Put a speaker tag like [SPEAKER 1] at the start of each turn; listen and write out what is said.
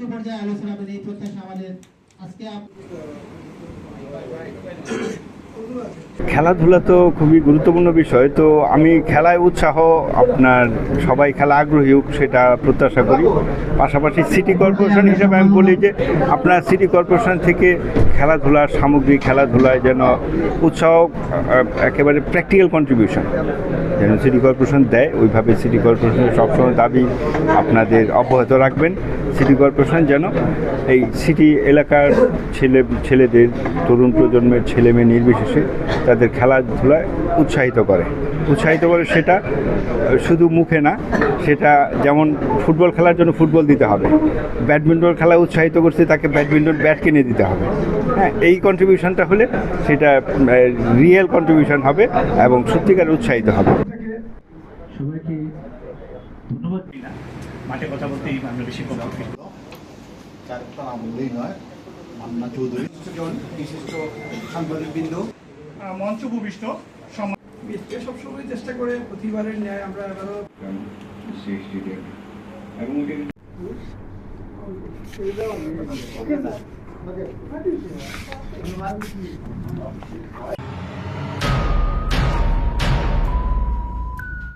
[SPEAKER 1] জাতীয় পর্যায়ে আলোচনা হবে এই প্রত্যাশা আমাদের। আজকে
[SPEAKER 2] খেলাধুলা তো খুবই গুরুত্বপূর্ণ বিষয়, তো আমি খেলায় উৎসাহ, আপনার সবাই খেলা আগ্রহী হোক সেটা প্রত্যাশা করি। পাশাপাশি সিটি কর্পোরেশন হিসেবে আমি বলি যে, আপনার সিটি কর্পোরেশন থেকে খেলাধুলার সামগ্রী, খেলাধুলায় যেন উৎসাহ একেবারে প্র্যাকটিক্যাল কন্ট্রিবিউশন। যেন সিটি কর্পোরেশন দেয়, ওইভাবে সিটি কর্পোরেশনের সবসময় দাবি আপনাদের অব্যাহত রাখবেন। সিটি কর্পোরেশন যেন এই সিটি এলাকার ছেলে, ছেলেদের, তরুণ প্রজন্মের ছেলেমেয়ে নির্বিশেষে তাদের খেলাধুলায় উৎসাহিত করে। উৎসাহিত করে সেটা শুধু মুখে না সেটা যেমন ফুটবল খেলার জন্য ফুটবল দিতে হবে। ব্যাডমিন্টন খেলা উৎসাহিত করছে তাকে ব্যাডমিন্টন ব্যাট কিনে দিতে হবে। হ্যাঁ এই কন্ট্রিবিউশনটা হলে সেটা রিয়েল কন্ট্রিবিউশন হবে এবং সত্যিকার উৎসাহিত হবে।
[SPEAKER 3] সবাইকে ধন্যবাদ মাঠে কথা বলতেই আমরা বেশি কথা বলি
[SPEAKER 4] না বললেই নয় মান্না চৌধুরী। বিশিষ্ট সাংবাদিকবৃন্দ।
[SPEAKER 3] মঞ্চ ভূমিষ্ঠ
[SPEAKER 5] বিএসপি সবসময় চেষ্টা করে প্রতিবারের ন্যায় আমরা এবারও
[SPEAKER 2] এবং